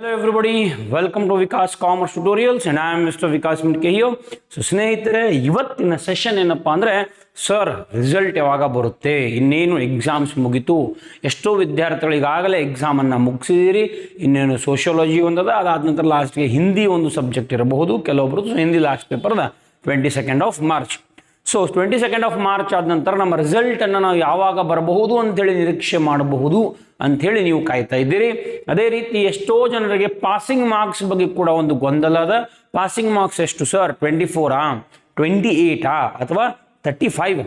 Hello everybody, welcome to Vikas commerce Tutorials and I am Mr. Vikas Mintkehiyo. So ಸ್ನೇಹಿತರೆ ಇವತ್ತಿನ session ಏನಪ್ಪ ಅಂದರೆ sir result ಯಾವಾಗ ಬರುತ್ತೆ? ಇನ್ನೇನು ಎಕ್ಸಾಮ್ಸ್ ಮುಗೀತು? ಎಷ್ಟೋ ವಿದ್ಯಾರ್ಥಿಗಳು ಈಗಾಗಲೇ ಎಕ್ಸಾಮನ್ನು ಮುಗಿಸಿದಿರಿ. ಇನ್ನೇನು ಸೋಷಿಯಾಲಜಿ ಒಂದದ ಅದಾದ ನಂತರ ಲಾಸ್ಟ್ಗೆ ಹಿಂದಿ ಒಂದು ಸಬ್ಜೆಕ್ಟ್ ಇರಬಹುದು. ಕೆಲವೊಬ್ಬರದ್ದು Hindi last ಪೇಪರ್ದ twenty second of March so twenty second of March ಆದ ನಂತರ ನಮ್ಮ ರಿಸಲ್ಟನ್ನು ನಾವು ಯಾವಾಗ ಬರಬಹುದು ಅಂತೇಳಿ ನಿರೀಕ್ಷೆ ಮಾಡಬಹುದು ಅಂಥೇಳಿ ನೀವು ಕಾಯ್ತಾ ಇದ್ದೀರಿ. ಅದೇ ರೀತಿ ಎಷ್ಟೋ ಜನರಿಗೆ ಪಾಸಿಂಗ್ ಮಾರ್ಕ್ಸ್ ಬಗ್ಗೆ ಕೂಡ ಒಂದು ಗೊಂದಲ ಅದ. ಪಾಸಿಂಗ್ ಮಾರ್ಕ್ಸ್ ಎಷ್ಟು ಸರ್ ಟ್ವೆಂಟಿ ಫೋರಾ ಟ್ವೆಂಟಿ ಏಯ್ಟಾ ಅಥವಾ ತರ್ಟಿ ಫೈವ್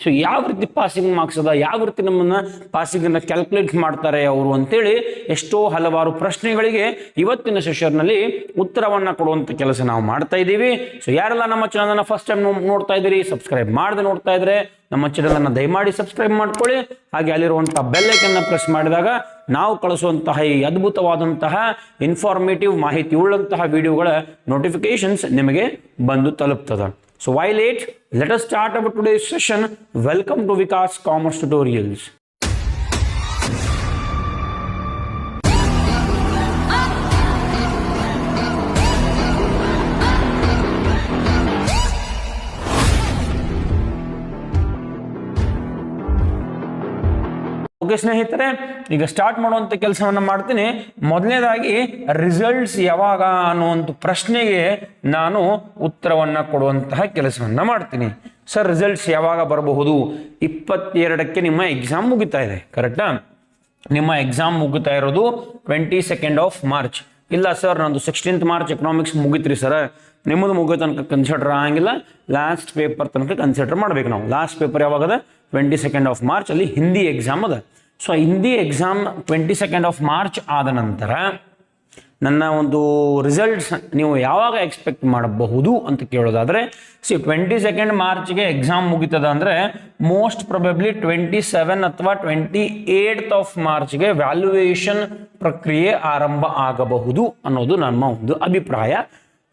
ಸೊ ಯಾವ ರೀತಿ ಪಾಸಿಂಗ್ ಮಾರ್ಕ್ಸ್ ಅದ? ಯಾವ ರೀತಿ ನಮ್ಮನ್ನು ಪಾಸಿಂಗನ್ನು ಕ್ಯಾಲ್ಕುಲೇಟ್ ಮಾಡ್ತಾರೆ ಅವರು ಅಂತೇಳಿ ಎಷ್ಟೋ ಹಲವಾರು ಪ್ರಶ್ನೆಗಳಿಗೆ ಇವತ್ತಿನ ಸೆಷನ್ನಲ್ಲಿ ಉತ್ತರವನ್ನು ಕೊಡುವಂಥ ಕೆಲಸ ನಾವು ಮಾಡ್ತಾ ಇದ್ದೀವಿ. ಸೊ ಯಾರೆಲ್ಲ ನಮ್ಮ ಚಾನಲನ್ನು ಫಸ್ಟ್ ಟೈಮ್ ನೋಡ್ತಾ ಇದ್ದೀರಿ ಸಬ್ಸ್ಕ್ರೈಬ್ ಮಾಡದೆ ನೋಡ್ತಾ ಇದ್ರೆ ನಮ್ಮ ಚಾನಲನ್ನು ದಯಮಾಡಿ ಸಬ್ಸ್ಕ್ರೈಬ್ ಮಾಡ್ಕೊಳ್ಳಿ. ಹಾಗೆ ಅಲ್ಲಿರುವಂಥ ಬೆಲ್ಲೈಕನ್ನು ಪ್ರೆಸ್ ಮಾಡಿದಾಗ ನಾವು ಕಳಿಸುವಂತಹ ಈ ಅದ್ಭುತವಾದಂತಹ ಇನ್ಫಾರ್ಮೇಟಿವ್ ಮಾಹಿತಿ ಉಳ್ಳಂತಹ ವಿಡಿಯೋಗಳ ನೋಟಿಫಿಕೇಶನ್ಸ್ ನಿಮಗೆ ಬಂದು ತಲುಪ್ತದೆ. So while it, let us start our today's session. Welcome to Vikas Commerce Tutorials. ಸ್ನೇಹಿತರೆ, ಈಗ ಸ್ಟಾರ್ಟ್ ಮಾಡುವಂಥ ಕೆಲಸವನ್ನು ಮಾಡ್ತೀನಿ. ಮೊದಲನೇದಾಗಿ ರಿಸಲ್ಟ್ಸ್ ಯಾವಾಗ ಅನ್ನುವಂಥ ಪ್ರಶ್ನೆಗೆ ನಾನು ಉತ್ತರವನ್ನು ಕೊಡುವಂತಹ ಕೆಲಸವನ್ನು ಮಾಡ್ತೀನಿ. ಸರ್ ರಿಸಲ್ಟ್ಸ್ ಯಾವಾಗ ಬರಬಹುದು? ಇಪ್ಪತ್ತೆರಡಕ್ಕೆ ನಿಮ್ಮ ಎಕ್ಸಾಮ್ ಮುಗಿತಾ ಇದೆ ಕರೆಕ್ಟಾ ನಿಮ್ಮ ಎಕ್ಸಾಮ್ ಮುಗಿತಾ ಇರೋದು ಟ್ವೆಂಟಿ ಸೆಕೆಂಡ್ ಆಫ್ ಮಾರ್ಚ್ ಇಲ್ಲ ಸರ್ ನಂದು ಸಿಕ್ಸ್ಟೀನ್ತ್ ಮಾರ್ಚ್ ಎಕನಾಮಿಕ್ಸ್ ಮುಗಿತ್ರಿ ಸರ್ ನಿಮ್ಮದು ಮುಗಿಯೋ ತನಕ ಕನ್ಸಿಡರ್ ಆಗಂಗಿಲ್ಲ. ಲಾಸ್ಟ್ ಪೇಪರ್ ತನಕ ಕನ್ಸಿಡರ್ ಮಾಡ್ಬೇಕು ನಾವು. ಲಾಸ್ಟ್ ಪೇಪರ್ ಯಾವಾಗದ? ಟ್ವೆಂಟಿ ಸೆಕೆಂಡ್ ಆಫ್ ಮಾರ್ಚ್ ಅಲ್ಲಿ ಹಿಂದಿ ಎಕ್ಸಾಮ್ ಅದ. So Hindi exam twenty second of March ಆದ ನಂತರ ನನ್ನ ಒಂದು ರಿಸಲ್ಟ್ಸ್ ನೀವು ಯಾವಾಗ ಎಕ್ಸ್ಪೆಕ್ಟ್ ಮಾಡಬಹುದು ಅಂತ ಕೇಳೋದಾದರೆ ಸಿ ಟ್ವೆಂಟಿ ಸೆಕೆಂಡ್ ಮಾರ್ಚ್ಗೆ ಎಕ್ಸಾಮ್ ಮುಗಿತದ ಅಂದರೆ ಮೋಸ್ಟ್ ಪ್ರೊಬೆಬ್ಲಿ ಟ್ವೆಂಟಿ ಸೆವೆನ್ ಅಥವಾ ಟ್ವೆಂಟಿ ಏಯ್ಟ್ ಆಫ್ ಮಾರ್ಚ್ಗೆ ವ್ಯಾಲ್ಯೂಯೇಷನ್ ಪ್ರಕ್ರಿಯೆ ಆರಂಭ ಆಗಬಹುದು ಅನ್ನೋದು ನಮ್ಮ ಒಂದು ಅಭಿಪ್ರಾಯ,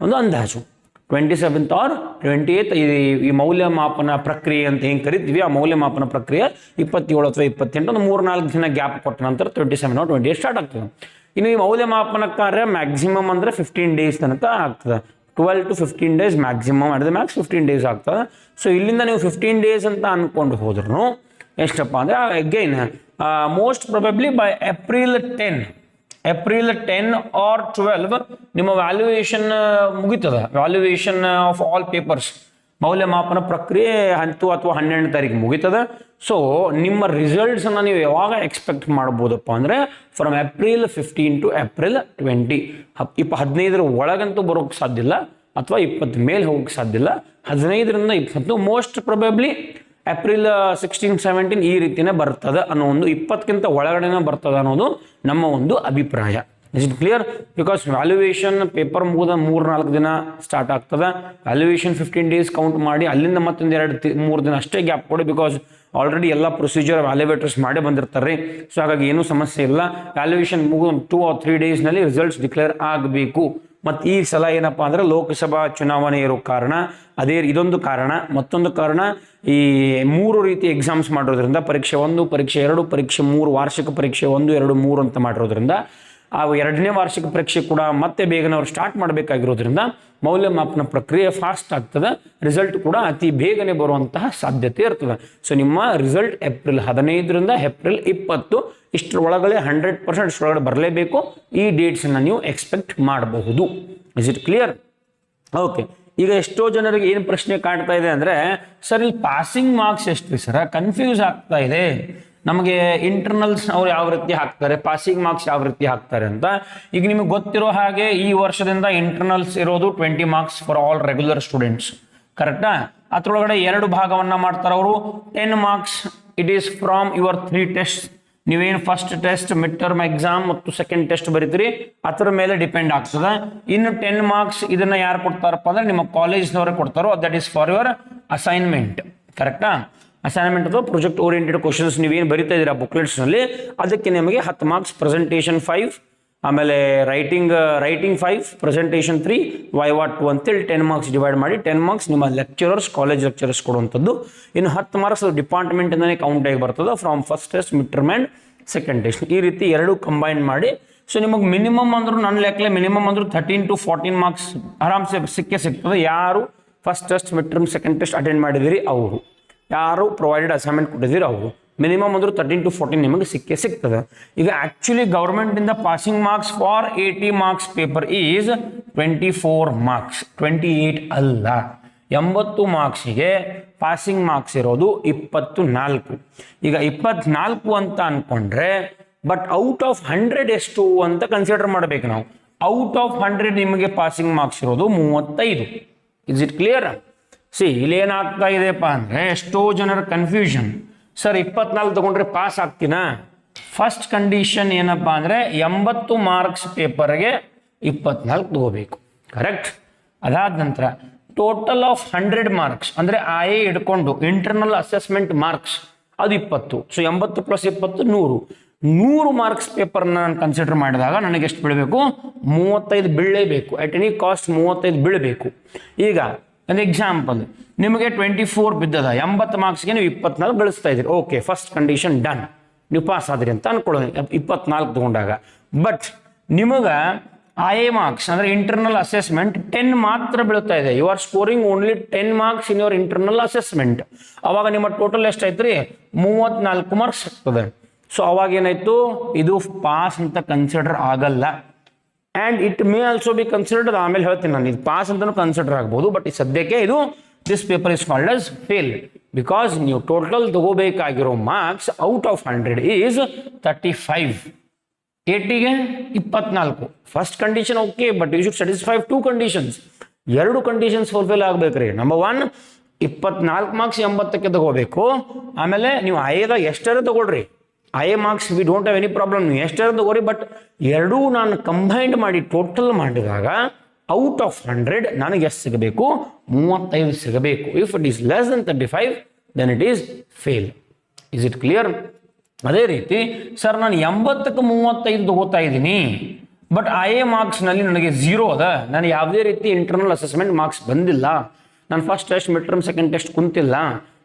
ಒಂದು ಅಂದಾಜು. Twenty seventh or twenty eighth ಈ ಈ ಮೌಲ್ಯಮಾಪನ ಪ್ರಕ್ರಿಯೆ ಅಂತ ಹೆಂಗೆ ಕರಿತೀವಿ ಆ ಮೌಲ್ಯಮಾಪನ ಪ್ರಕ್ರಿಯೆ ಇಪ್ಪತ್ತೇಳು ಅಥವಾ ಇಪ್ಪತ್ತೆಂಟು ಒಂದು ಮೂರು ನಾಲ್ಕು ದಿನ ಗ್ಯಾಪ್ ಕೊಟ್ಟ ನಂತರ twenty seven twenty eight start ಆಗ್ತದೆ. ಇನ್ನು ಈ ಮೌಲ್ಯಮಾಪನ ಕಾರ್ಯ ಮ್ಯಾಕ್ಸಿಮಮ್ ಅಂದರೆ ಫಿಫ್ಟೀನ್ ಡೇಸ್ ತನಕ ಆಗ್ತದೆ. Twelve to fifteen days maximum ಮಾಡಿದ್ರೆ ಮ್ಯಾಕ್ಸ್ ಫಿಫ್ಟೀನ್ ಡೇಸ್ ಆಗ್ತದೆ. ಸೊ ಇಲ್ಲಿಂದ ನೀವು ಫಿಫ್ಟೀನ್ ಡೇಸ್ ಅಂತ ಅಂದ್ಕೊಂಡು ಹೋದ್ರು ಎಷ್ಟಪ್ಪ ಅಂದರೆ again most probably by April ten April ten or twelve ನಿಮ್ಮ ವ್ಯಾಲ್ಯೂಯೇಷನ್ ಮುಗೀತದ. ವ್ಯಾಲ್ಯೂಯೇಷನ್ ಆಫ್ ಆಲ್ ಪೇಪರ್ಸ್ ಮೌಲ್ಯಮಾಪನ ಪ್ರಕ್ರಿಯೆ ಹತ್ತು ಅಥವಾ ಹನ್ನೆರಡನೇ ತಾರೀಕು ಮುಗೀತದ. ಸೊ ನಿಮ್ಮ ರಿಸಲ್ಟ್ಸನ್ನು ನೀವು ಯಾವಾಗ ಎಕ್ಸ್ಪೆಕ್ಟ್ ಮಾಡ್ಬೋದಪ್ಪ ಅಂದರೆ from April fifteen to April twenty ಹಪ್, ಇಪ್ಪ ಹದಿನೈದರ ಒಳಗಂತೂ ಬರೋಕ್ಕೆ ಸಾಧ್ಯ ಇಲ್ಲ, ಅಥವಾ ಇಪ್ಪತ್ತು ಮೇಲೆ ಹೋಗಕ್ಕೆ ಸಾಧ್ಯ ಇಲ್ಲ. ಹದಿನೈದರಿಂದ ಇಪ್ಪತ್ತು most probably April sixteen seventeen ಈ ರೀತಿಯೇ ಬರ್ತದೆ ಅನ್ನೋ ಒಂದು ಇಪ್ಪತ್ತಕ್ಕಿಂತ ಒಳಗಡೆನೇ ಬರ್ತದೆ ಅನ್ನೋದು ನಮ್ಮ ಒಂದು ಅಭಿಪ್ರಾಯ. Is it clear because valuation paper ಮುಗಿದ ಮೂರು ನಾಲ್ಕು ದಿನ ಸ್ಟಾರ್ಟ್ ಆಗ್ತದೆ. ವ್ಯಾಲ್ಯೂಯೇಷನ್ ಫಿಫ್ಟೀನ್ ಡೇಸ್ ಕೌಂಟ್ ಮಾಡಿ ಅಲ್ಲಿಂದ ಮತ್ತೊಂದು ಎರಡು ಮೂರು ದಿನ ಅಷ್ಟೇ ಗ್ಯಾಪ್ ಕೊಡಿ ಬಿಕಾಸ್ ಆಲ್ರೆಡಿ ಎಲ್ಲ ಪ್ರೊಸೀಜರ್ ವ್ಯಾಲ್ಯೂವೇಟರ್ಸ್ ಮಾಡೇ ಬಂದಿರ್ತಾರೆ ಸೊ ಹಾಗಾಗಿ ಏನೂ ಸಮಸ್ಯೆ ಇಲ್ಲ. ವ್ಯಾಲ್ಯೂಯೇಷನ್ ಮುಗಿದ ಟೂ ಆರ್ ತ್ರೀ ಡೇಸ್ನಲ್ಲಿ ರಿಸಲ್ಟ್ಸ್ ಡಿಕ್ಲೇರ್ ಆಗಬೇಕು. ಮತ್ತು ಈ ಸಲ ಏನಪ್ಪ ಅಂದರೆ ಲೋಕಸಭಾ ಚುನಾವಣೆ ಇರೋ ಕಾರಣ, ಅದೇ ಇದೊಂದು ಕಾರಣ. ಮತ್ತೊಂದು ಕಾರಣ, ಈ ಮೂರು ರೀತಿ ಎಕ್ಸಾಮ್ಸ್ ಮಾಡಿರೋದ್ರಿಂದ, ಪರೀಕ್ಷೆ ಒಂದು, ಪರೀಕ್ಷೆ ಎರಡು, ಪರೀಕ್ಷೆ ಮೂರು, ವಾರ್ಷಿಕ ಪರೀಕ್ಷೆ ಒಂದು, ಎರಡು, ಮೂರು ಅಂತ ಮಾಡಿರೋದ್ರಿಂದ ಆ ಎರಡನೇ ವಾರ್ಷಿಕ ಪರೀಕ್ಷೆ ಕೂಡ ಮತ್ತೆ ಬೇಗನೆ ಅವರು ಸ್ಟಾರ್ಟ್ ಮಾಡಬೇಕಾಗಿರೋದ್ರಿಂದ ಮೌಲ್ಯಮಾಪನ ಪ್ರಕ್ರಿಯೆ ಫಾಸ್ಟ್ ಆಗ್ತದೆ. ರಿಸಲ್ಟ್ ಕೂಡ ಅತಿ ಬೇಗನೆ ಬರುವಂತಹ ಸಾಧ್ಯತೆ ಇರ್ತದೆ. ಸೊ ನಿಮ್ಮ ರಿಸಲ್ಟ್ ಏಪ್ರಿಲ್ ಹದಿನೈದರಿಂದ ಏಪ್ರಿಲ್ ಇಪ್ಪತ್ತು, ಇಷ್ಟರ ಒಳಗಡೆ ಹಂಡ್ರೆಡ್ ಪರ್ಸೆಂಟ್ ಇಷ್ಟರೊಳಗಡೆ ಬರಲೇಬೇಕು. ಈ ಡೇಟ್ಸನ್ನು ನೀವು ಎಕ್ಸ್ಪೆಕ್ಟ್ ಮಾಡಬಹುದು. ಇಸ್ ಇಟ್ ಕ್ಲಿಯರ್ ಓಕೆ ಈಗ ಎಷ್ಟೋ ಜನರಿಗೆ ಏನು ಪ್ರಶ್ನೆ ಕಾಡ್ತಾ ಇದೆ ಅಂದರೆ, ಸರ್, ಇಲ್ಲಿ ಪಾಸಿಂಗ್ ಮಾರ್ಕ್ಸ್ ಎಷ್ಟು ರೀ ಸರ್? ಕನ್ಫ್ಯೂಸ್ ಆಗ್ತಾ ಇದೆ. ನಮಗೆ ಇಂಟರ್ನಲ್ಸ್ ಅವ್ರು ಯಾವ ರೀತಿ ಹಾಕ್ತಾರೆ ಪಾಸಿಂಗ್ ಮಾರ್ಕ್ಸ್ ಯಾವ ರೀತಿ ಹಾಕ್ತಾರೆ ಅಂತ. ಈಗ ನಿಮಗೆ ಗೊತ್ತಿರೋ ಹಾಗೆ ಈ ವರ್ಷದಿಂದ ಇಂಟರ್ನಲ್ಸ್ ಇರೋದು twenty marks for all regular students ಕರೆಕ್ಟಾ ಅದ್ರೊಳಗಡೆ ಎರಡು ಭಾಗವನ್ನ ಮಾಡ್ತಾರೆ ಅವರು. Ten marks it is from your three test ನೀವೇನು first test mid term exam ಮತ್ತು ಸೆಕೆಂಡ್ ಟೆಸ್ಟ್ ಬರೀತೀರಿ, ಅದರ ಮೇಲೆ ಡಿಪೆಂಡ್ ಆಗ್ತದೆ. ಇನ್ನು ಟೆನ್ ಮಾರ್ಕ್ಸ್ ಇದನ್ನ ಯಾರು ಕೊಡ್ತಾರಪ್ಪ ಅಂದ್ರೆ ನಿಮ್ಮ ಕಾಲೇಜ್ನವರೇ ಕೊಡ್ತಾರೋ that is for your assignment ಕರೆಕ್ಟಾ ಅಸೈನ್ಮೆಂಟ್ ಅಥವಾ ಪ್ರೊಜೆಕ್ಟ್ ಓರಿಯೆಂಟೆಡ್ ಕ್ವಶನ್ಸ್ ನೀವೇನು ಬರಿತಾ ಇದ್ದೀರಾ ಬುಕ್ಲೆಟ್ಸ್ನಲ್ಲಿ ಅದಕ್ಕೆ ನಿಮಗೆ ಹತ್ತು ಮಾರ್ಕ್ಸ್ ಪ್ರೆಸೆಂಟೇಷನ್ ಫೈವ್ ಆಮೇಲೆ writing writing five presentation three viva two ಅಂತೇಳಿ ಟೆನ್ ಮಾರ್ಕ್ಸ್ ಡಿವೈಡ್ ಮಾಡಿ ಟೆನ್ ಮಾರ್ಕ್ಸ್ ನಿಮ್ಮ ಲೆಕ್ಚರರ್ಸ್ ಕಾಲೇಜ್ ಲೆಕ್ಚರರ್ಸ್ ಕೊಡುವಂಥದ್ದು. ಇನ್ನು ಹತ್ತು ಮಾರ್ಕ್ಸ್ ಡಿಪಾರ್ಟ್ಮೆಂಟಿಂದನೇ ಕೌಂಟ್ ಆಗಿ ಬರ್ತದೆ from first test mid term and second test ಈ ರೀತಿ ಎರಡು ಕಂಬೈನ್ ಮಾಡಿ ಸೊ ನಿಮಗೆ ಮಿನಿಮಮ್ ಅಂದರೂ ನನ್ನ ಲೆಕ್ಕಲೆ ಮಿನಿಮಮ್ ಅಂದರೂ ಥರ್ಟೀನ್ ಟು ಫೋರ್ಟೀನ್ ಮಾರ್ಕ್ಸ್ ಆರಾಮ್ಸೆ ಸಿಕ್ಕೇ ಸಿಗ್ತದೆ. ಯಾರು first test mid term second test attend ಮಾಡಿದಿರಿ, ಅವರು. ಯಾರು ಪ್ರೊವೈಡೆಡ್ ಅಸೈನ್ಮೆಂಟ್ ಕೊಟ್ಟಿದ್ದೀರಿ ಮಿನಿಮಮ್ ಅಂದ್ರೆ ತರ್ಟೀನ್ ಟು ಫೋರ್ಟೀನ್ ನಿಮಗೆ ಸಿಕ್ಕೇ ಸಿಗ್ತದೆ. ಈಗ ಆ್ಯಕ್ಚುಲಿ ಗೌರ್ಮೆಂಟಿಂದ passing marks for eighty marks paper is twenty four marks twenty eight ಅಲ್ಲ. ಎಂಬತ್ತು ಮಾರ್ಕ್ಸಿಗೆ ಪಾಸಿಂಗ್ ಮಾರ್ಕ್ಸ್ ಇರೋದು ಇಪ್ಪತ್ತು ನಾಲ್ಕು ಈಗ ಇಪ್ಪತ್ನಾಲ್ಕು ಅಂತ ಅನ್ಕೊಂಡ್ರೆ ಬಟ್ ಔಟ್ ಆಫ್ ಹಂಡ್ರೆಡ್ ಎಷ್ಟು ಅಂತ ಕನ್ಸಿಡರ್ ಮಾಡಬೇಕು ನಾವು. ಔಟ್ ಆಫ್ ಹಂಡ್ರೆಡ್ ನಿಮಗೆ ಪಾಸಿಂಗ್ ಮಾರ್ಕ್ಸ್ ಇರೋದು ಮೂವತ್ತೈದು. ಇಸ್ ಇಟ್ ಕ್ಲಿಯರ್ ಸಿ ಇಲ್ಲಿ ಏನಾಗ್ತಾ ಇದೆಪ್ಪ ಅಂದರೆ ಎಷ್ಟೋ ಜನರ ಕನ್ಫ್ಯೂಷನ್ ಸರ್, ಇಪ್ಪತ್ನಾಲ್ಕು ತಗೊಂಡ್ರೆ ಪಾಸ್ ಆಗ್ತೀನಾ? ಫಸ್ಟ್ ಕಂಡೀಷನ್ ಏನಪ್ಪ ಅಂದರೆ ಎಂಬತ್ತು ಮಾರ್ಕ್ಸ್ ಪೇಪರ್ಗೆ ಇಪ್ಪತ್ನಾಲ್ಕು ತಗೋಬೇಕು. ಕರೆಕ್ಟ್ ಅದಾದ ನಂತರ ಟೋಟಲ್ ಆಫ್ ಹಂಡ್ರೆಡ್ ಮಾರ್ಕ್ಸ್ ಅಂದರೆ ಆ ಎ ಹಿಡ್ಕೊಂಡು ಇಂಟರ್ನಲ್ ಅಸೆಸ್ಮೆಂಟ್ ಮಾರ್ಕ್ಸ್ ಅದು ಇಪ್ಪತ್ತು. ಸೊ ಎಂಬತ್ತು ಪ್ಲಸ್ ಇಪ್ಪತ್ತು, ನೂರು. ನೂರು ಮಾರ್ಕ್ಸ್ ಪೇಪರ್ನ ನಾನು ಕನ್ಸಿಡರ್ ಮಾಡಿದಾಗ ನನಗೆ ಎಷ್ಟು ಬೀಳಬೇಕು? ಮೂವತ್ತೈದು ಬೀಳಲೇಬೇಕು. ಅಟ್ ಎನಿ ಕಾಸ್ಟ್ ಮೂವತ್ತೈದು ಬೀಳಬೇಕು. ಈಗ ಒಂದು ಎಕ್ಸಾಂಪಲ್ ನಿಮಗೆ ಟ್ವೆಂಟಿ ಫೋರ್ ಬಿದ್ದದ ಎಂಬತ್ತು ಮಾರ್ಕ್ಸ್ಗೆ ನೀವು ಇಪ್ಪತ್ನಾಲ್ಕು ಗಳಿಸ್ತಾ ಇದ್ದೀರಿ. ಓಕೆ ಫಸ್ಟ್ ಕಂಡೀಷನ್ ಡನ್ ನೀವು ಪಾಸ್ ಆದ್ರಿ ಅಂತ ಅನ್ಕೊಳ್ಳೋದು ಇಪ್ಪತ್ನಾಲ್ಕು ತಗೊಂಡಾಗ. ಬಟ್ ನಿಮಗೆ ಐ ಮಾರ್ಕ್ಸ್ ಅಂದರೆ ಇಂಟರ್ನಲ್ ಅಸೆಸ್ಮೆಂಟ್ ಟೆನ್ ಮಾತ್ರ ಬೀಳ್ತಾ ಇದೆ. You are scoring only ten marks in your internal assessment ಅವಾಗ ನಿಮ್ಮ ಟೋಟಲ್ ಎಷ್ಟಾಯ್ತು ರೀ ಮೂವತ್ನಾಲ್ಕು ಮಾರ್ಕ್ಸ್ ಆಗ್ತದೆ. ಸೊ ಅವಾಗ ಏನಾಯ್ತು? ಇದು ಪಾಸ್ ಅಂತ ಕನ್ಸಿಡರ್ ಆಗಲ್ಲ. And it may also be considered ಆಮೇಲೆ ಹೇಳ್ತೀನಿ ನಾನು ಇದು ಪಾಸ್ ಅಂತಲೂ ಕನ್ಸಿಡರ್ ಆಗ್ಬೋದು ಬಟ್ ಈ ಸದ್ಯಕ್ಕೆ ಇದು this paper is called as fail because ನೀವು total ತಗೋಬೇಕಾಗಿರೋ marks out of hundred is thirty five ಏಟಿಗೆ ಇಪ್ಪತ್ನಾಲ್ಕು. First condition okay but you should satisfy two conditions ಎರಡು ಕಂಡೀಷನ್ಸ್ ಫುಲ್ಫಿಲ್ ಆಗ್ಬೇಕ್ರಿ. ನಂಬರ್ ಒನ್ ಇಪ್ಪತ್ನಾಲ್ಕು ಮಾರ್ಕ್ಸ್ ಎಂಬತ್ತಕ್ಕೆ ತಗೋಬೇಕು. ಆಮೇಲೆ ನೀವು ಐದ ಎಷ್ಟರ ತಗೊಳ್ರಿ? I A marks we don't have any problem ನೀವು ಎಷ್ಟರ ತಗೋರಿ ಬಟ್ ಎರಡೂ ನಾನು ಕಂಬೈಂಡ್ ಮಾಡಿ ಟೋಟಲ್ ಮಾಡಿದಾಗ ಔಟ್ ಆಫ್ ಹಂಡ್ರೆಡ್ ನನಗೆ ಎಷ್ಟು ಸಿಗಬೇಕು? ಮೂವತ್ತೈದು ಸಿಗಬೇಕು. If it is less than thirty five then it is fail is it clear ಅದೇ ರೀತಿ ಸರ್ ನಾನು ಎಂಬತ್ತಕ್ಕೆ ಮೂವತ್ತೈದು ತಗೋತಾ ಇದ್ದೀನಿ ಬಟ್ ಐ ಎ ಮಾರ್ಕ್ಸ್ನಲ್ಲಿ ನನಗೆ ಝೀರೋ ಅದ. ನಾನು ಯಾವುದೇ ರೀತಿ ಇಂಟರ್ನಲ್ ಅಸೆಸ್ಮೆಂಟ್ ಮಾರ್ಕ್ಸ್ ಬಂದಿಲ್ಲ. ನಾನು first test mid term second test ಕುಂತಿಲ್ಲ.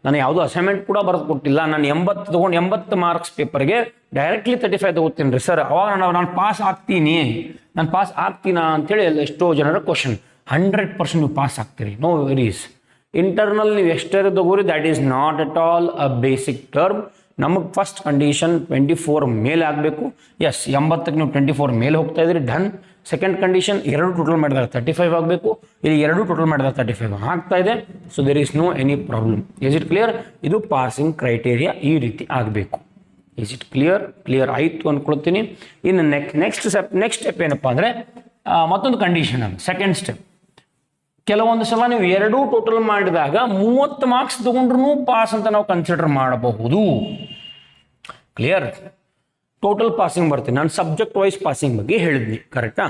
ನಾನು ಯಾವುದೋ ಅಸೈನ್ಮೆಂಟ್ ಕೂಡ ಬರೆದು ಕೊಟ್ಟಿಲ್ಲ. ನಾನು ಎಂಬತ್ತು ತೊಗೊಂಡು ಎಂಬತ್ತು ಮಾರ್ಕ್ಸ್ ಪೇಪರ್ಗೆ ಡೈರೆಕ್ಟ್ಲಿ ತರ್ಟಿ ಫೈವ್ ತಗೋತೀನಿ ರೀ ಸರ್ ಅವಾಗ ನಾನು ನಾನು ಪಾಸ್ ಆಗ್ತೀನಿ. ನಾನು ಪಾಸ್ ಆಗ್ತೀನಾ ಅಂತೇಳಿ ಎಲ್ಲ ಎಷ್ಟೋ ಜನರ ಕ್ವಶನ್ ಹಂಡ್ರೆಡ್ ಪರ್ಸೆಂಟ್ ನೀವು ಪಾಸ್ ಆಗ್ತೀರಿ. ನೋ ವೆರೀಸ್ ಇಂಟರ್ನಲ್ ನೀವು ಎಷ್ಟೇ ತಗೋರಿ that is not at all a basic term ನಮಗೆ ಫಸ್ಟ್ ಕಂಡೀಷನ್ ಟ್ವೆಂಟಿ ಫೋರ್ ಮೇಲೆ ಆಗಬೇಕು. ಎಸ್ ಎಂಬತ್ತಕ್ಕೆ ನೀವು ಟ್ವೆಂಟಿ ಫೋರ್ ಮೇಲೆ ಹೋಗ್ತಾ ಇದ್ರಿ ಡನ್ ಸೆಕೆಂಡ್ ಕಂಡೀಷನ್ ಎರಡು ಟೋಟಲ್ ಮಾಡಿದಾಗ ತರ್ಟಿ ಫೈವ್ ಆಗಬೇಕು. ಇಲ್ಲಿ ಎರಡು ಟೋಟಲ್ ಮಾಡಿದಾಗ ತರ್ಟಿ ಫೈವ್ ಆಗ್ತಾ ಇದೆ. So there is no any problem is it clear ಇದು ಪಾಸಿಂಗ್ ಕ್ರೈಟೇರಿಯಾ ಈ ರೀತಿ ಆಗಬೇಕು. ಇಸ್ ಇಟ್ ಕ್ಲಿಯರ್ ಕ್ಲಿಯರ್ ಆಯಿತು ಅಂದ್ಕೊಳ್ತೀನಿ ಇನ್ನು next next step next step ಏನಪ್ಪ ಅಂದರೆ ಮತ್ತೊಂದು ಕಂಡೀಷನ್ ಅದು. ಸೆಕೆಂಡ್ ಸ್ಟೆಪ್ ಕೆಲವೊಂದು ಸಲ ನೀವು ಎರಡೂ ಟೋಟಲ್ ಮಾಡಿದಾಗ ಮೂವತ್ತು ಮಾರ್ಕ್ಸ್ ತಗೊಂಡ್ರು ಪಾಸ್ ಅಂತ ನಾವು ಕನ್ಸಿಡರ್ ಮಾಡಬಹುದು. ಕ್ಲಿಯರ್ ಟೋಟಲ್ ಪಾಸಿಂಗ್ ಬರ್ತೀನಿ. ನಾನು ಸಬ್ಜೆಕ್ಟ್ ವೈಸ್ ಪಾಸಿಂಗ್ ಬಗ್ಗೆ ಹೇಳಿದ್ನಿ ಕರೆಕ್ಟಾ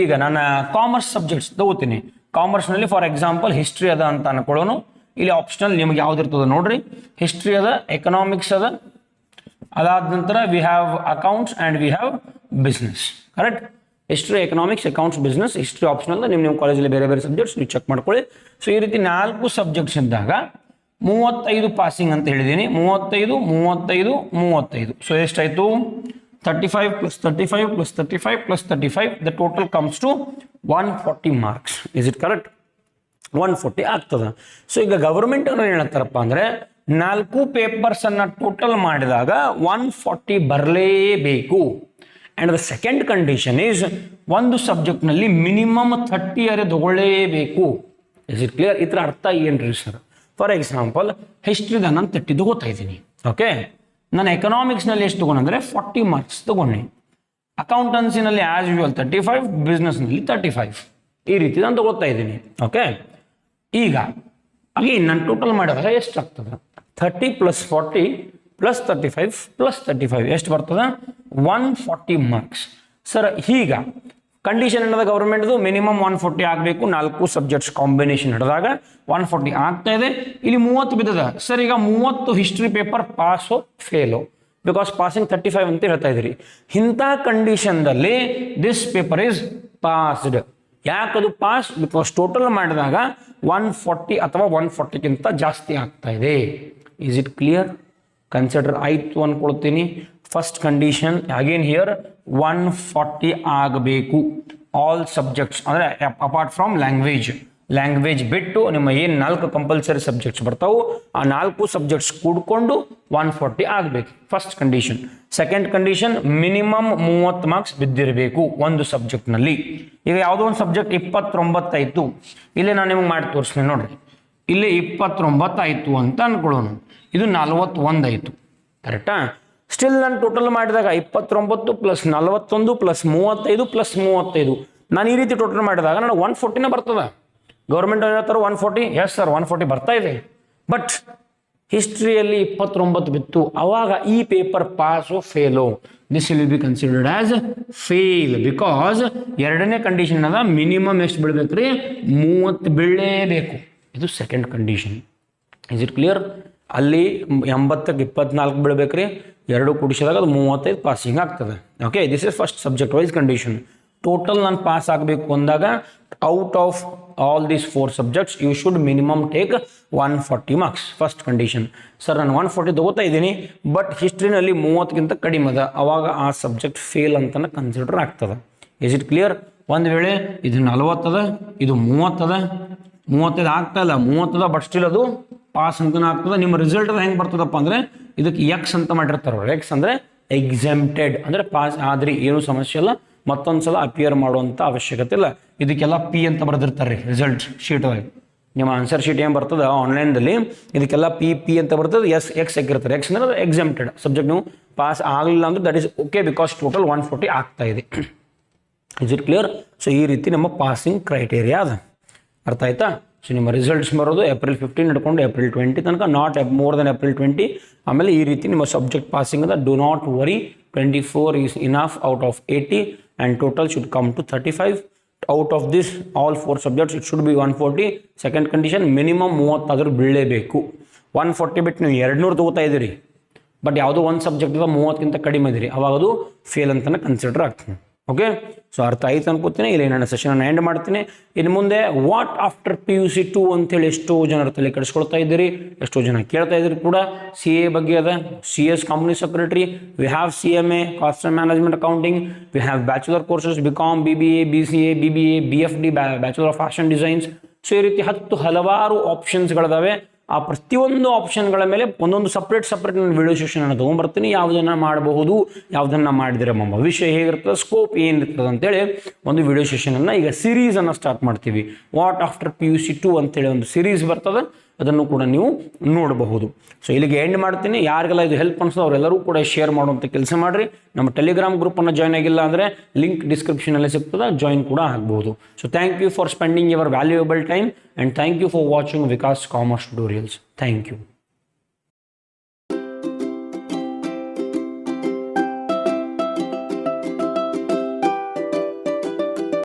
ಈಗ ನಾನು ಕಾಮರ್ಸ್ ಸಬ್ಜೆಕ್ಟ್ಸ್ ತಗೋತೀನಿ. ಕಾಮರ್ಸ್ನಲ್ಲಿ ಫಾರ್ ಎಕ್ಸಾಂಪಲ್ ಹಿಸ್ಟ್ರಿ ಅದ ಅಂತ ಅನ್ಕೊಳ್ಳೋನು. ಇಲ್ಲಿ ಆಪ್ಷನಲ್ ನಿಮ್ಗೆ ಯಾವ್ದು ಇರ್ತದೆ ನೋಡ್ರಿ. ಹಿಸ್ಟ್ರಿ ಅದ ಎಕನಾಮಿಕ್ಸ್ ಅದ. ಅದಾದ ನಂತರ we have accounts and we have business correct history economics accounts business history optional ನಿಮ್ಮ ನಿಮ್ಮ ಕಾಲೇಜಲ್ಲಿ ಬೇರೆ ಬೇರೆ ಸಬ್ಜೆಕ್ಟ್ಸ್ ನೀವು ಚೆಕ್ ಮಾಡ್ಕೊಳ್ಳಿ. ಸೊ ಈ ರೀತಿ ನಾಲ್ಕು ಸಬ್ಜೆಕ್ಟ್ಸ್ ಇದ್ದಾಗ ಮೂವತ್ತೈದು ಪಾಸಿಂಗ್ ಅಂತ ಹೇಳಿದ್ದೀನಿ ಮೂವತ್ತೈದು ಮೂವತ್ತೈದು ಮೂವತ್ತೈದು. ಸೊ ಎಷ್ಟಾಯಿತು? Thirty five plus thirty five plus thirty five plus thirty five the total comes to one forty marks is it correct one forty ಆಗ್ತದೆ. ಸೊ ಈಗ ಗವರ್ಮೆಂಟ್ ಅವ್ರು ಹೇಳ್ತಾರಪ್ಪ ಅಂದರೆ, ನಾಲ್ಕು ಪೇಪರ್ಸನ್ನು ಟೋಟಲ್ ಮಾಡಿದಾಗ ಒನ್ ಫಾರ್ಟಿ ಬರಲೇಬೇಕು. And the second condition is ಒಂದು ಸಬ್ಜೆಕ್ಟ್ನಲ್ಲಿ ಮಿನಿಮಮ್ ಥರ್ಟಿ ಅರೆ ತಗೊಳ್ಳೇಬೇಕು. ಇಸ್ ಇಟ್ ಕ್ಲಿಯರ್ ಇದ್ರ ಅರ್ಥ ಏನ್ರಿ ಸರ್ ಫಾರ್ ಎಕ್ಸಾಂಪಲ್ ಹಿಸ್ಟ್ರಿದ ನಾನು ತಟ್ಟಿದ್ದು ಇದ್ದೀನಿ ಓಕೆ ನಾನು ಎಕನಾಮಿಕ್ಸ್ನಲ್ಲಿ ಎಷ್ಟು ತೊಗೊಂಡ್ರೆ ಫಾರ್ಟಿ ಮಾರ್ಕ್ಸ್ ತೊಗೊಂಡೆ. ಅಕೌಂಟೆನ್ಸಿನಲ್ಲಿ ಆ್ಯಸ್ ಯೂಶುವಲ್ ತರ್ಟಿ ಫೈವ್ ಬಿಸ್ನೆಸ್ನಲ್ಲಿ ತರ್ಟಿ ಫೈವ್ ಈ ರೀತಿ ನಾನು ತಗೋತಾ ಇದ್ದೀನಿ ಓಕೆ ಈಗ ಅಗೇನ್ ನಾನು ಟೋಟಲ್ ಮಾಡಿದಾಗ ಎಷ್ಟು ಆಗ್ತದೆ thirty plus forty plus thirty five plus thirty five ಎಷ್ಟು ಬರ್ತದೆ? ಒನ್ ಫಾರ್ಟಿ ಮಾರ್ಕ್ಸ್ ಸರ್ ಈಗ ಕಂಡೀಷನ್ ಹಿಡಿದ ಗೌರ್ಮೆಂಟ್ದು ಮಿನಿಮಮ್ ಒನ್ ಫೋರ್ಟಿ ಆಗಬೇಕು. ನಾಲ್ಕು ಸಬ್ಜೆಕ್ಟ್ಸ್ ಕಾಂಬಿನೇಷನ್ ಹಿಡಿದಾಗ ಒನ್ ಫೋರ್ಟಿ ಆಗ್ತಾ ಇದೆ. ಇಲ್ಲಿ ಮೂವತ್ತು ಬಿದ್ದದ. ಸರ್, ಈಗ ಮೂವತ್ತು history paper pass fail because passing thirty five ಅಂತ ಹೇಳ್ತಾ ಇದ್ದೀರಿ. ಇಂಥ ಕಂಡೀಷನ್ದಲ್ಲಿ ದಿಸ್ ಪೇಪರ್ ಈಸ್ ಪಾಸ್ಡ್ ಯಾಕದು ಪಾಸ್ ಬಿಕಾಸ್ ಟೋಟಲ್ ಮಾಡಿದಾಗ ಒನ್ ಫಾರ್ಟಿ ಅಥವಾ ಒನ್ ಫಾರ್ಟಿಗಿಂತ ಜಾಸ್ತಿ ಆಗ್ತಾ ಇದೆ. ಈಸ್ ಇಟ್ ಕ್ಲಿಯರ್ ಕನ್ಸಿಡರ್ ಆಯಿತು ಅಂದ್ಕೊಳ್ತೀನಿ first condition again here one forty ಆಗಬೇಕು. ಆಲ್ ಸಬ್ಜೆಕ್ಟ್ಸ್ ಅಂದರೆ ಅಪಾರ್ಟ್ ಫ್ರಮ್ ಲ್ಯಾಂಗ್ವೇಜ್ ಲ್ಯಾಂಗ್ವೇಜ್ ಬಿಟ್ಟು ನಿಮ್ಮ ಏನು ನಾಲ್ಕು ಕಂಪಲ್ಸರಿ ಸಬ್ಜೆಕ್ಟ್ಸ್ ಬರ್ತಾವು, ಆ ನಾಲ್ಕು ಸಬ್ಜೆಕ್ಟ್ಸ್ ಕೂಡ್ಕೊಂಡು ಒನ್ ಫಾರ್ಟಿ ಆಗಬೇಕು. First condition second condition minimum ಮೂವತ್ತು ಮಾರ್ಕ್ಸ್ ಬಿದ್ದಿರಬೇಕು ಒಂದು ಸಬ್ಜೆಕ್ಟ್ನಲ್ಲಿ ಈಗ ಯಾವುದೋ ಒಂದು ಸಬ್ಜೆಕ್ಟ್ ಇಪ್ಪತ್ತೊಂಬತ್ತಾಯಿತು ಇಲ್ಲೇ ನಾನು ನಿಮಗೆ ಮಾಡಿ ತೋರಿಸ್ತೀನಿ ನೋಡಿರಿ. ಇಲ್ಲಿ ಇಪ್ಪತ್ತೊಂಬತ್ತಾಯಿತು ಅಂತ ಅನ್ಕೊಳ್ಳೋಣ. ಇದು ನಲ್ವತ್ತೊಂದಾಯಿತು ಕರೆಕ್ಟಾ ಸ್ಟಿಲ್ ನಾನು ಟೋಟಲ್ ಮಾಡಿದಾಗ ಇಪ್ಪತ್ತೊಂಬತ್ತು ಪ್ಲಸ್ ನಲವತ್ತೊಂದು ಪ್ಲಸ್ ಮೂವತ್ತೈದು ಪ್ಲಸ್ ಮೂವತ್ತೈದು. ನಾನು ಈ ರೀತಿ ಟೋಟಲ್ ಮಾಡಿದಾಗ ನನಗೆ ಒನ್ ಫೋರ್ಟಿನೇ ಬರ್ತದೆ. ಗೌರ್ಮೆಂಟ್ ಹೇಳ್ತಾರೆ one forty yes sir one forty ಬರ್ತಾ ಇದೆ. ಬಟ್ ಹಿಸ್ಟ್ರಿಯಲ್ಲಿ ಇಪ್ಪತ್ತೊಂಬತ್ತು ಬಿತ್ತು. ಅವಾಗ ಈ paper pass fail this will be considered as fail because ಎರಡನೇ ಕಂಡೀಷನ್ ಅದ ಮಿನಿಮಮ್ ಎಷ್ಟು ಬೀಳ್ಬೇಕ್ರಿ ಮೂವತ್ತು ಬೀಳಲೇಬೇಕು ಇದು second condition is it clear ಅಲ್ಲಿ ಎಂಬತ್ತಕ್ಕೆ ಇಪ್ಪತ್ನಾಲ್ಕು ಬೀಳ್ಬೇಕ್ರಿ, ಎರಡು ಕುಡಿಸಿದಾಗ ಅದು ಮೂವತ್ತೈದು ಪಾಸಿಂಗ್ ಆಗ್ತದೆ. Okay this is first subject wise condition total ನಾನು ಪಾಸ್ ಆಗಬೇಕು ಅಂದಾಗ out of all these four subjects you should minimum take one forty marks first condition sir ನಾನು ಒನ್ ಫಾರ್ಟಿ ತಗೋತಾ ಇದ್ದೀನಿ ಬಟ್ ಹಿಸ್ಟ್ರಿನಲ್ಲಿ ಮೂವತ್ತಕ್ಕಿಂತ ಕಡಿಮೆ ಅದ. ಅವಾಗ ಆ ಸಬ್ಜೆಕ್ಟ್ ಫೇಲ್ ಅಂತಲೇ ಕನ್ಸಿಡರ್ ಆಗ್ತದೆ. ಇಸ್ ಇಟ್ ಕ್ಲಿಯರ್ ಒಂದು ವೇಳೆ ಇದು ನಲವತ್ತದ, ಇದು ಮೂವತ್ತದ ಮೂವತ್ತೈದು ಆಗ್ತಾ ಇಲ್ಲ ಮೂವತ್ತದ ಬಟ್ ಸ್ಟಿಲ್ ಅದು ಪಾಸ್ ಅಂತಲೇ ಆಗ್ತದೆ. ನಿಮ್ಮ ರಿಸಲ್ಟ್ ಹೆಂಗೆ ಬರ್ತದಪ್ಪ ಅಂದರೆ ಇದಕ್ಕೆ ಎಕ್ಸ್ ಅಂತ ಮಾಡಿರ್ತಾರೆ ಎಕ್ಸ್ ಅಂದರೆ ಎಕ್ಸೆಂಪ್ಟೆಡ್ ಅಂದರೆ ಪಾಸ್ ಆದ್ರಿ ಏನು ಸಮಸ್ಯೆ ಇಲ್ಲ. ಮತ್ತೊಂದು ಸಲ ಅಪಿಯರ್ ಮಾಡುವಂಥ ಅವಶ್ಯಕತೆ ಇಲ್ಲ. ಇದಕ್ಕೆಲ್ಲ ಪಿ ಅಂತ ಬರೆದಿರ್ತಾರೆ ರೀ ರಿಸಲ್ಟ್ ಅಲ್ಲಿ ನಿಮ್ಮ ಆನ್ಸರ್ ಶೀಟ್ ಏನು ಬರ್ತದೆ? ಆನ್ಲೈನ್ದಲ್ಲಿ ಇದಕ್ಕೆಲ್ಲ ಪಿ ಪಿ ಅಂತ ಬರ್ತದೆ. ಎಸ್ ಎಕ್ಸ್ ಹಾಕಿರ್ತಾರೆ. ಎಕ್ಸ್ ಅಂದರೆ ಎಕ್ಸೆಂಪ್ಟೆಡ್ ಸಬ್ಜೆಕ್ಟ್ ನೀವು ಪಾಸ್ ಆಗಲಿಲ್ಲ ಅಂದ್ರೆ that is okay because total one forty ಆಗ್ತಾ ಇದೆ. ಇಸ್ ಇಟ್ ಕ್ಲಿಯರ್ ಸೊ ಈ ರೀತಿ ನಮ್ಮ ಪಾಸಿಂಗ್ ಕ್ರೈಟೇರಿಯಾ ಅದ. ಅರ್ಥ ಆಯ್ತಾ? ಸೊ ನಿಮ್ಮ ರಿಸಲ್ಟ್ಸ್ ಬರೋದು ಏಪ್ರಿಲ್ ಫಿಫ್ಟೀನ್ ಹಿಡ್ಕೊಂಡು ಏಪ್ರಿಲ್ ಟ್ವೆಂಟಿ ತನಕ not more then April twenty ಆಮೇಲೆ ಈ ರೀತಿ ನಿಮ್ಮ ಸಬ್ಜೆಕ್ಟ್ ಪಾಸಿಂಗ್ ಅದ. Do not worry twenty four is enough out of eighty and total should come to thirty five out of this all four subjects it should be one forty second condition minimum ಮೂವತ್ತಾದರೂ ಬೀಳಲೇಬೇಕು. One forty ಬಿಟ್ಟು ನೀವು ಎರಡು ನೂರು ತೊಗೋತಾ ಇದ್ದೀರಿ. But ಯಾವುದೋ ಒಂದು subject ಮೂವತ್ತಕ್ಕಿಂತ ಕಡಿಮೆ ಇದ್ದೀರಿ. ಅವಾಗ ಅದು ಫೇಲ್ ಅಂತಲೇ ಕನ್ಸಿಡರ್ ಆಗ್ತದೆ. ಓಕೆ ಸೊ ಅರ್ಥ ಆಯ್ತು ಅನ್ಕೋತೀನಿ. ಇಲ್ಲಿ ನನ್ನ ಸೆಷನ್ ಎಂಡ್ ಮಾಡ್ತೀನಿ. ಇನ್ನು ಮುಂದೆ what after P U C two ಅಂತೇಳಿ ಎಷ್ಟೋ ಜನರ ತಲೆ ಕೆಡಿಸ್ಕೊಳ್ತಾ ಇದ್ದೀರಿ. ಎಷ್ಟೋ ಜನ ಕೇಳ್ತಾ ಇದ್ದೀರಿ ಕೂಡ. ಸಿ ಎ ಬಗ್ಗೆ ಅದ. C S company secretary we have C M A cost management accounting we have bachelor courses B com B B A B C A B B A B F D bachelor of fashion designs so ಈ ರೀತಿ ಹತ್ತು ಹಲವಾರು ಆಪ್ಷನ್ಸ್ಗಳಿದಾವೆ ಆ ಪ್ರತಿಯೊಂದು ಆಪ್ಷನ್ಗಳ ಮೇಲೆ ಒಂದೊಂದು separate separate ನಾನು ವಿಡಿಯೋ ಸೆಷನ್ ತೊಗೊಂಡ್ಬರ್ತೀನಿ. ಯಾವುದನ್ನು ಮಾಡಬಹುದು, ಯಾವುದನ್ನು ಮಾಡಿದರೆ ನಮ್ಮ ಭವಿಷ್ಯ ಹೇಗಿರ್ತದೆ ಸ್ಕೋಪ್ ಏನಿರ್ತದೆ ಅಂತೇಳಿ ಒಂದು ವಿಡಿಯೋ ಸೆಷನನ್ನು ಈಗ ಸೀರೀಸನ್ನು ಸ್ಟಾರ್ಟ್ ಮಾಡ್ತೀವಿ. What after P U C two ಅಂತೇಳಿ ಒಂದು ಸೀರೀಸ್ ಬರ್ತದೆ. ಅದನ್ನು ಕೂಡ ನೀವು ನೋಡಬಹುದು. ಸೊ ಇಲ್ಲಿಗೆ ಎಂಡ್ ಮಾಡ್ತೀನಿ. ಯಾರಿಗೆಲ್ಲ ಇದು ಹೆಲ್ಪ್ ಅನ್ಸೋ ಅವರೆಲ್ಲರೂ ಕೂಡ ಶೇರ್ ಮಾಡುವಂಥ ಕೆಲಸ ಮಾಡಿರಿ. ನಮ್ಮ ಟೆಲಿಗ್ರಾಮ್ ಗ್ರೂಪನ್ನು ಜಾಯ್ನ್ ಆಗಿಲ್ಲ ಅಂದರೆ ಲಿಂಕ್ ಡಿಸ್ಕ್ರಿಪ್ಷನಲ್ಲಿ ಸಿಗ್ತದೆ ಜಾಯಿನ್ ಕೂಡ ಆಗ್ಬೋದು so thank you for spending your valuable time and thank you for watching Vikas commerce tutorials thank you